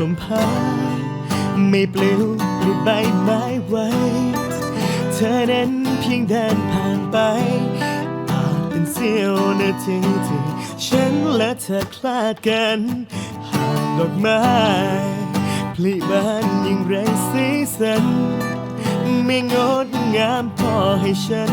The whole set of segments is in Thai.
ลมพัดไม่ปลิวปลิดใบไม้ไว้ เธอนั้นเพียงเดินผ่านไป อาจเป็นเสี้ยวนาทีที่ฉันและเธอคลาดกันหากดอกไม้ผลิบานยิ่งไรสีสัน ไม่งดงามพอให้ฉัน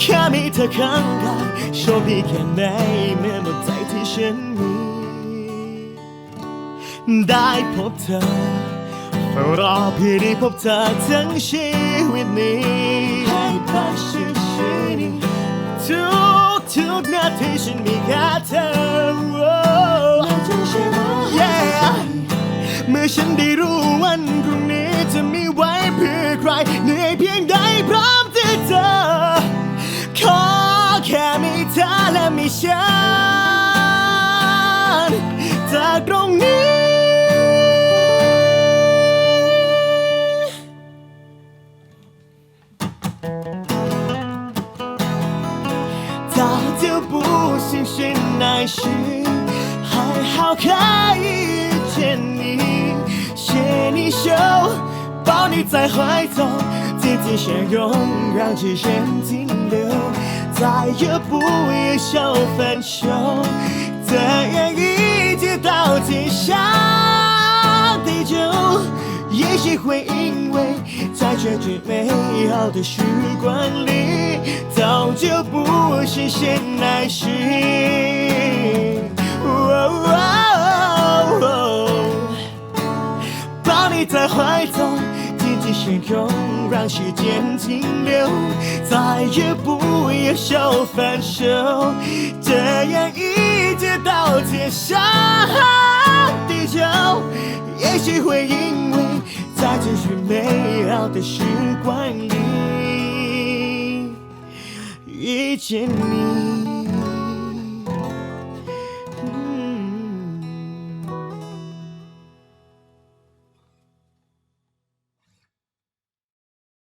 แค่มีเธอข้างกายโชคดีแค่ไหนแม้หมดใจที่ฉันมีได้พบเธอเฝ้ารอเพื่อได้พบเธอทั้งชีวิตนี้ให้พักชีวิตนี้ทุกทุกนาทีฉันมีแค่เธอเมื่อฉันได้รู้วันพรุ่งนี้จะมีไว้เพื่อใครเหนื่อยเพีย มีเธอและมีฉันจากตรงนี้ 早就不相信爱情，还好可以遇见你，牵你手，抱你在怀中，紧紧相拥，让时间停留， 再也不要笑分手，这样一直到天长地久。也许会因为在这最美好的时光里，早就不是现爱情。哦哦哦抱你在怀中，紧紧相拥，让时间停留，再也不要说分手，这样一直到天长地久。也许会因为在这最美好的时光里遇见你。